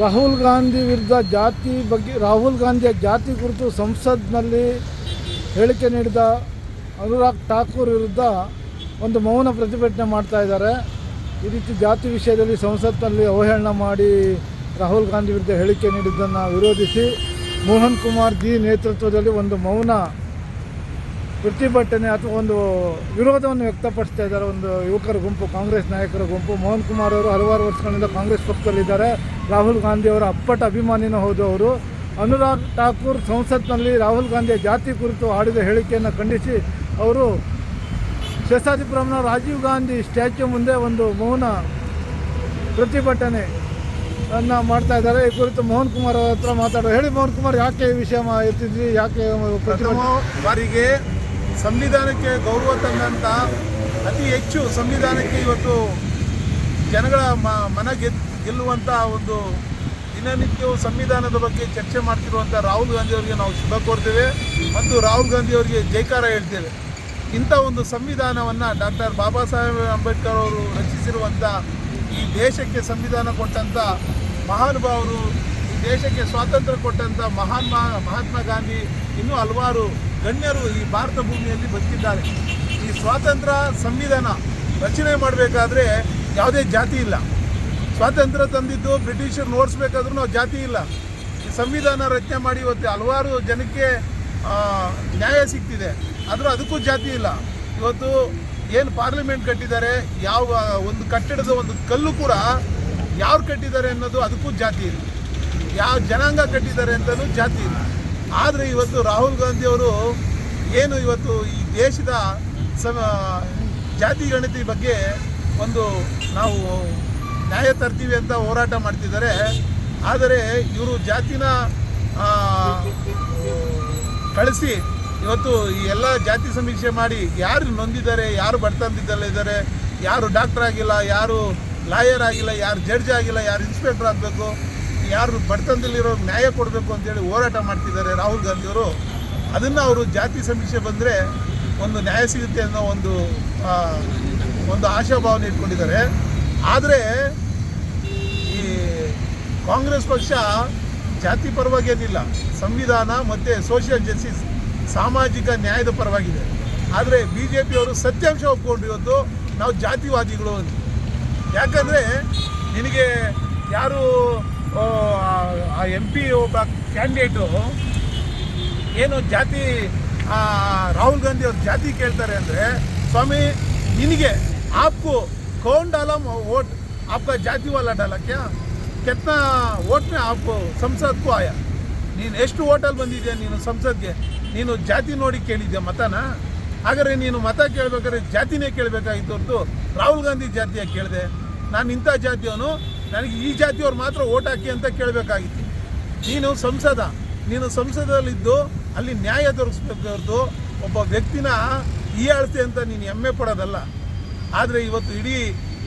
ರಾಹುಲ್ ಗಾಂಧಿ ವಿರುದ್ಧ ಜಾತಿ ಬಗ್ಗೆ, ರಾಹುಲ್ ಗಾಂಧಿಯ ಜಾತಿ ಕುರಿತು ಸಂಸತ್ನಲ್ಲಿ ಹೇಳಿಕೆ ನೀಡಿದ ಅನುರಾಗ್ ಠಾಕೂರ್ ವಿರುದ್ಧ ಒಂದು ಮೌನ ಪ್ರತಿಭಟನೆ ಮಾಡ್ತಾ ಇದ್ದಾರೆ. ಈ ರೀತಿ ಜಾತಿ ವಿಷಯದಲ್ಲಿ ಸಂಸತ್ನಲ್ಲಿ ಅವಹೇಳನ ಮಾಡಿ ರಾಹುಲ್ ಗಾಂಧಿ ವಿರುದ್ಧ ಹೇಳಿಕೆ ನೀಡಿದ್ದನ್ನು ವಿರೋಧಿಸಿ ಮೋಹನ್ ಕುಮಾರ್ ಜಿ ನೇತೃತ್ವದಲ್ಲಿ ಒಂದು ಮೌನ ಪ್ರತಿಭಟನೆ ಅಥವಾ ಒಂದು ವಿರೋಧವನ್ನು ವ್ಯಕ್ತಪಡಿಸ್ತಾ ಇದ್ದಾರೆ ಒಂದು ಯುವಕರ ಗುಂಪು, ಕಾಂಗ್ರೆಸ್ ನಾಯಕರ ಗುಂಪು. ಮೋಹನ್ ಕುಮಾರ್ ಅವರು ಹಲವಾರು ವರ್ಷಗಳಿಂದ ಕಾಂಗ್ರೆಸ್ ಪಕ್ಷದಲ್ಲಿದ್ದಾರೆ ರಾಹುಲ್ ಗಾಂಧಿ ಅವರ ಅಪ್ಪಟ ಅಭಿಮಾನಿನೂ ಹೌದು ಅವರು. ಅನುರಾಗ್ ಠಾಕೂರ್ ಸಂಸತ್ನಲ್ಲಿ ರಾಹುಲ್ ಗಾಂಧಿಯ ಜಾತಿ ಕುರಿತು ಆಡಿದ ಹೇಳಿಕೆಯನ್ನು ಖಂಡಿಸಿ ಅವರು ಶೇಷಾದಿಪುರಂನ ರಾಜೀವ್ ಗಾಂಧಿ ಸ್ಟ್ಯಾಚ್ಯು ಮುಂದೆ ಒಂದು ಮೌನ ಪ್ರತಿಭಟನೆ ಅನ್ನು ಮಾಡ್ತಾ ಇದ್ದಾರೆ. ಈ ಕುರಿತು ಮೋಹನ್ ಕುಮಾರ್ ಹತ್ರ ಮಾತಾಡೋ ಹೇಳಿ ಮೋಹನ್ ಕುಮಾರ್, ಯಾಕೆ ಈ ವಿಷಯ ಇರ್ತಿದ್ವಿ ಯಾಕೆ ಬಾರಿಗೆ ಸಂವಿಧಾನಕ್ಕೆ ಗೌರವ ತಂದಂಥ ಅತಿ ಹೆಚ್ಚು ಸಂವಿಧಾನಕ್ಕೆ ಇವತ್ತು ಜನಗಳ ಮ, ಮನ ಗೆಲ್ಲುವಂಥ ಒಂದು ದಿನನಿತ್ಯವೂ ಸಂವಿಧಾನದ ಬಗ್ಗೆ ಚರ್ಚೆ ಮಾಡ್ತಿರುವಂಥ ರಾಹುಲ್ ಗಾಂಧಿ ಅವರಿಗೆ ನಾವು ಶುಭ ಕೋರ್ತೇವೆ ಮತ್ತು ರಾಹುಲ್ ಗಾಂಧಿ ಅವರಿಗೆ ಜೈಕಾರ ಹೇಳ್ತೇವೆ. ಇಂಥ ಒಂದು ಸಂವಿಧಾನವನ್ನು ಡಾಕ್ಟರ್ ಬಾಬಾ ಸಾಹೇಬ್ ಅಂಬೇಡ್ಕರ್ ಅವರು ರಚಿಸಿರುವಂಥ ಈ ದೇಶಕ್ಕೆ ಸಂವಿಧಾನ ಕೊಟ್ಟಂಥ ಮಹಾನುಭಾವರು, ಈ ದೇಶಕ್ಕೆ ಸ್ವಾತಂತ್ರ್ಯ ಕೊಟ್ಟಂಥ ಮಹಾನ್ ಮಹಾತ್ಮ ಗಾಂಧಿ ಇನ್ನೂ ಹಲವಾರು ಗಣ್ಯರು ಈ ಭಾರತ ಭೂಮಿಯಲ್ಲಿ ಬದುಕಿದ್ದಾರೆ. ಈ ಸ್ವಾತಂತ್ರ್ಯ ಸಂವಿಧಾನ ರಚನೆ ಮಾಡಬೇಕಾದ್ರೆ ಯಾವುದೇ ಜಾತಿ ಇಲ್ಲ. ಸ್ವಾತಂತ್ರ್ಯ ತಂದಿದ್ದು ಬ್ರಿಟಿಷರು ನೋಡಿಸ್ಬೇಕಾದ್ರೂ ನಾವು ಜಾತಿ ಇಲ್ಲ. ಈ ಸಂವಿಧಾನ ರಚನೆ ಮಾಡಿ ಇವತ್ತು ಹಲವಾರು ಜನಕ್ಕೆ ನ್ಯಾಯ ಸಿಗ್ತಿದೆ. ಆದರೂ ಅದಕ್ಕೂ ಜಾತಿ ಇಲ್ಲ. ಇವತ್ತು ಏನು ಪಾರ್ಲಿಮೆಂಟ್ ಕಟ್ಟಿದ್ದಾರೆ, ಯಾವ, ಒಂದು ಕಟ್ಟಡದ ಒಂದು ಕಲ್ಲು ಕೂಡ ಯಾರು ಕಟ್ಟಿದ್ದಾರೆ ಅನ್ನೋದು ಅದಕ್ಕೂ ಜಾತಿ ಇಲ್ಲ. ಯಾವ ಜನಾಂಗ ಕಟ್ಟಿದ್ದಾರೆ ಅಂತಲೂ ಜಾತಿ ಇಲ್ಲ. ಆದರೆ ಇವತ್ತು ರಾಹುಲ್ ಗಾಂಧಿ ಅವರು ಏನು ಇವತ್ತು ಈ ದೇಶದ ಸಮ, ಜಾತಿ ಗಣತಿ ಬಗ್ಗೆ ಒಂದು ನಾವು ನ್ಯಾಯ ತರ್ತೀವಿ ಅಂತ ಹೋರಾಟ ಮಾಡ್ತಿದ್ದಾರೆ. ಆದರೆ ಇವರು ಜಾತಿನ ಕಳಿಸಿ ಇವತ್ತು ಈ ಎಲ್ಲ ಜಾತಿ ಸಮೀಕ್ಷೆ ಮಾಡಿ ಯಾರು ನೊಂದಿದ್ದಾರೆ, ಯಾರು ಬಡತನದಿದ್ದಲ್ಲಿದ್ದಾರೆ ಯಾರು ಡಾಕ್ಟರ್ ಆಗಿಲ್ಲ, ಯಾರು ಲಾಯರ್ ಆಗಿಲ್ಲ, ಯಾರು ಜಡ್ಜ್ ಆಗಿಲ್ಲ, ಯಾರು ಇನ್ಸ್ಪೆಕ್ಟರ್ ಆಗಬೇಕು ಯಾರು ಬಡತನದಲ್ಲಿರೋ ನ್ಯಾಯ ಕೊಡಬೇಕು ಅಂತೇಳಿ ಹೋರಾಟ ಮಾಡ್ತಿದ್ದಾರೆ ರಾಹುಲ್ ಗಾಂಧಿಯವರು. ಅದನ್ನು ಅವರು ಜಾತಿ ಸಮೀಕ್ಷೆ ಬಂದರೆ ಒಂದು ನ್ಯಾಯ ಸಿಗುತ್ತೆ ಅನ್ನೋ ಒಂದು ಒಂದು ಆಶಾಭಾವನೆ ಇಟ್ಕೊಂಡಿದ್ದಾರೆ. ಆದರೆ ಈ ಕಾಂಗ್ರೆಸ್ ಪಕ್ಷ ಜಾತಿ ಪರವಾಗಿ ಏನಿಲ್ಲ. ಸಂವಿಧಾನ ಮತ್ತು ಸೋಷಿಯಲ್ ಜಸ್ಟಿಸ್ ಸಾಮಾಜಿಕ ನ್ಯಾಯದ ಪರವಾಗಿದೆ. ಆದರೆ ಬಿ ಜೆ ಪಿಯವರು ಸತ್ಯಾಂಶ ಒಪ್ಕೊಂಡು ಇವತ್ತು ನಾವು ಜಾತಿವಾದಿಗಳು ಅಂತ. ಯಾಕಂದರೆ ನಿನಗೆ ಯಾರು ಆ ಎಂ ಪಿ ಒಬ್ಬ ಕ್ಯಾಂಡಿಡೇಟು ಏನು ಜಾತಿ ಆ, ರಾಹುಲ್ ಗಾಂಧಿ ಅವ್ರ ಜಾತಿ ಕೇಳ್ತಾರೆ ಅಂದರೆ ಸ್ವಾಮಿ ನಿನಗೆ आपको कौन डाला वोट आपका जाति वाला डाला क्या कितना वोट में आप ಸಂಸದ್ को आया ನೀನು ಎಷ್ಟು ಓಟಲ್ಲಿ ಬಂದಿದ್ಯಾ ನೀನು ಸಂಸದ್ಗೆ ನೀನು ಜಾತಿ ನೋಡಿ ಕೇಳಿದ್ಯಾ ಮತನ ಹಾಗಾದ್ರೆ ನೀನು ಮತ ಕೇಳಬೇಕಾದ್ರೆ ಜಾತಿನೇ ಕೇಳಬೇಕಾಗಿತ್ತು ಹೊರತು ರಾಹುಲ್ ಗಾಂಧಿ ಜಾತಿಯ ಕೇಳಿದೆ ನಾನು ಇಂಥ ಜಾತಿಯವನು ನನಗೆ ಈ ಜಾತಿಯವ್ರು ಮಾತ್ರ ಓಟ್ ಹಾಕಿ ಅಂತ ಕೇಳಬೇಕಾಗಿತ್ತು. ನೀನು ಸಂಸದ, ನೀನು ಸಂಸದಲ್ಲಿದ್ದು ಅಲ್ಲಿ ನ್ಯಾಯ ದೊರಕಿಸ್ಬೇಕು ಒಬ್ಬ ವ್ಯಕ್ತಿನ ಈ ಅಳತೆ ಅಂತ ನೀನು ಹೆಮ್ಮೆ ಪಡೋದಲ್ಲ. ಆದರೆ ಇವತ್ತು ಇಡೀ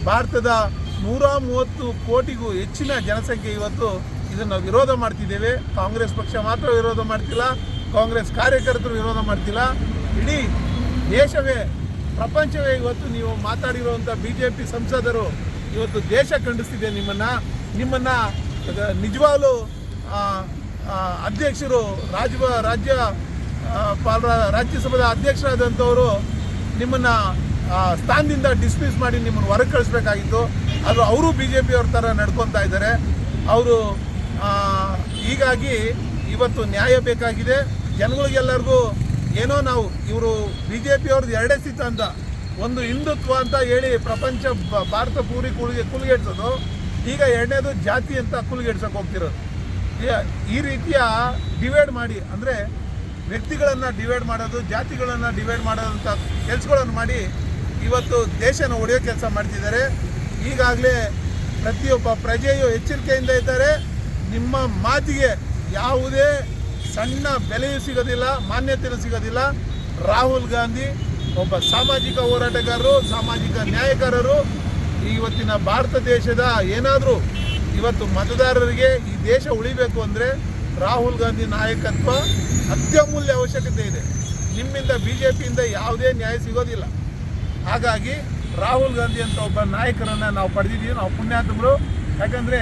ಭಾರತದ ನೂರ ಮೂವತ್ತು ಕೋಟಿಗೂ ಹೆಚ್ಚಿನ ಜನಸಂಖ್ಯೆ ಇವತ್ತು ಇದನ್ನು ವಿರೋಧ ಮಾಡ್ತಿದ್ದೇವೆ. ಕಾಂಗ್ರೆಸ್ ಪಕ್ಷ ಮಾತ್ರ ವಿರೋಧ ಮಾಡ್ತಿಲ್ಲ, ಕಾಂಗ್ರೆಸ್ ಕಾರ್ಯಕರ್ತರು ವಿರೋಧ ಮಾಡ್ತಿಲ್ಲ. ಇಡೀ ದೇಶವೇ, ಪ್ರಪಂಚವೇ ಇವತ್ತು ನೀವು ಮಾತಾಡಿರುವಂಥ ಬಿ ಜೆ ಪಿ ಸಂಸದರು ಇವತ್ತು ದೇಶ ಖಂಡಿಸ್ತಿದೆ ನಿಮ್ಮನ್ನು ನಿಮ್ಮನ್ನು ನಿಜವಾಗ್ಲೂ ಅಧ್ಯಕ್ಷರು ರಾಜ ರಾಜ್ಯ ಪಾಲ ರಾಜ್ಯಸಭಾದ ಅಧ್ಯಕ್ಷರಾದಂಥವರು ನಿಮ್ಮನ್ನು ಸ್ಥಾನದಿಂದ ಡಿಸ್ಮಿಸ್ ಮಾಡಿ ನಿಮ್ಮನ್ನು ಹೊರಗೆ ಕಳಿಸ್ಬೇಕಾಗಿತ್ತು. ಆದರೂ ಅವರು ಬಿ ಜೆ ಪಿಯವ್ರ ಥರ ನಡ್ಕೊತಾ ಇದ್ದಾರೆ. ಅವರು ಹೀಗಾಗಿ ಇವತ್ತು ನ್ಯಾಯ ಬೇಕಾಗಿದೆ. ಜನಗಳಿಗೆಲ್ಲರಿಗೂ ಏನೋ ನಾವು ಇವರು ಬಿ ಜೆ ಪಿಯವ್ರದ್ದು ಎರಡೇ ಸಿದ್ಧಾಂತ ಒಂದು ಹಿಂದುತ್ವ ಅಂತ ಹೇಳಿ ಪ್ರಪಂಚ ಭಾರತ ಪೂರಿ ಕುಳಿಗೆ ಕುಲಿಗೆಡ್ಸೋದು, ಈಗ ಎರಡನೇದು ಜಾತಿ ಅಂತ ಕುಲಿಗೆಡ್ಸೋಕೆ ಹೋಗ್ತಿರೋದು. ಈ ರೀತಿಯ ಡಿವೈಡ್ ಮಾಡಿ, ಅಂದರೆ ವ್ಯಕ್ತಿಗಳನ್ನು ಡಿವೈಡ್ ಮಾಡೋದು, ಜಾತಿಗಳನ್ನು ಡಿವೈಡ್ ಮಾಡೋದಂಥ ಕೆಲಸಗಳನ್ನು ಮಾಡಿ ಇವತ್ತು ದೇಶನ ಒಡೆಯೋ ಕೆಲಸ ಮಾಡ್ತಿದ್ದಾರೆ. ಈಗಾಗಲೇ ಪ್ರತಿಯೊಬ್ಬ ಪ್ರಜೆಯು ಎಚ್ಚರಿಕೆಯಿಂದ ಇದ್ದಾರೆ. ನಿಮ್ಮ ಮಾತಿಗೆ ಯಾವುದೇ ಸಣ್ಣ ಬೆಲೆಯೂ ಸಿಗೋದಿಲ್ಲ ಮಾನ್ಯತೆಯೂ ಸಿಗೋದಿಲ್ಲ. ರಾಹುಲ್ ಗಾಂಧಿ ಒಬ್ಬ ಸಾಮಾಜಿಕ ಹೋರಾಟಗಾರರು, ಸಾಮಾಜಿಕ ನ್ಯಾಯಕಾರರು ಇವತ್ತಿನ ಭಾರತ ದೇಶದ ಏನಾದರೂ ಇವತ್ತು ಮತದಾರರಿಗೆ ಈ ದೇಶ ಉಳಿಬೇಕು ಅಂದರೆ ರಾಹುಲ್ ಗಾಂಧಿ ನಾಯಕತ್ವ ಅತ್ಯಮೂಲ್ಯ ಅವಶ್ಯಕತೆ ಇದೆ. ನಿಮ್ಮಿಂದ ಬಿ ಜೆ ಪಿಯಿಂದ ಯಾವುದೇ ನ್ಯಾಯ ಸಿಗೋದಿಲ್ಲ. ಹಾಗಾಗಿ ರಾಹುಲ್ ಗಾಂಧಿ ಅಂತ ಒಬ್ಬ ನಾಯಕರನ್ನು ನಾವು ಪಡೆದಿದ್ದೀವಿ, ನಾವು ಪುಣ್ಯಾತ್ಮರು. ಯಾಕಂದರೆ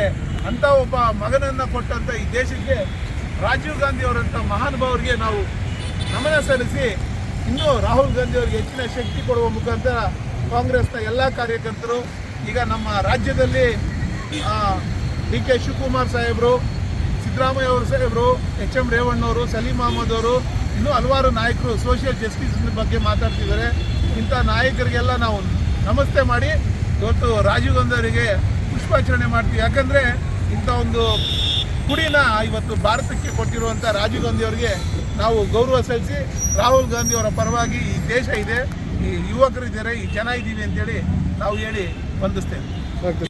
ಅಂಥ ಒಬ್ಬ ಮಗನನ್ನು ಕೊಟ್ಟಂಥ ಈ ದೇಶಕ್ಕೆ ರಾಜೀವ್ ಗಾಂಧಿ ಅವರಂಥ ಮಹಾನುಭಾವರಿಗೆ ನಾವು ನಮನ ಸಲ್ಲಿಸಿ ಇನ್ನೂ ರಾಹುಲ್ ಗಾಂಧಿ ಅವರಿಗೆ ಹೆಚ್ಚಿನ ಶಕ್ತಿ ಕೊಡುವ ಮುಖಾಂತರ ಕಾಂಗ್ರೆಸ್ನ ಎಲ್ಲ ಕಾರ್ಯಕರ್ತರು, ಈಗ ನಮ್ಮ ರಾಜ್ಯದಲ್ಲಿ ಡಿ ಕೆ ಶಿವಕುಮಾರ್ ಸಾಹೇಬರು, ಸಿದ್ದರಾಮಯ್ಯ ಅವರು ಸಾಹೇಬರು ಎಚ್ ಎಂ ರೇವಣ್ಣವರು ಸಲೀಂ ಅಹಮದ್ ಅವರು, ಇನ್ನೂ ಹಲವಾರು ನಾಯಕರು ಸೋಷಿಯಲ್ ಜಸ್ಟಿಸ್ ಬಗ್ಗೆ ಮಾತಾಡ್ತಿದ್ದಾರೆ. ಇಂಥ ನಾಯಕರಿಗೆಲ್ಲ ನಾವು ನಮಸ್ತೆ ಮಾಡಿ, ಇವತ್ತು ರಾಜೀವ್ ಗಾಂಧಿ ಅವರಿಗೆ ಪುಷ್ಪಾಚರಣೆ ಮಾಡ್ತೀವಿ. ಯಾಕಂದರೆ ಇಂಥ ಒಂದು ಕುಡಿನ ಇವತ್ತು ಭಾರತಕ್ಕೆ ಕೊಟ್ಟಿರುವಂಥ ರಾಜೀವ್ ಗಾಂಧಿ ಅವರಿಗೆ ನಾವು ಗೌರವ ಸಲ್ಲಿಸಿ ರಾಹುಲ್ ಗಾಂಧಿ ಅವರ ಪರವಾಗಿ ಈ ದೇಶ ಇದೆ, ಈ ಯುವಕರಿದ್ದಾರೆ, ಈ ಜನ ಇದ್ದೀವಿ ಅಂತೇಳಿ ನಾವು ಹೇಳಿ ವಂದಿಸ್ತೇವೆ.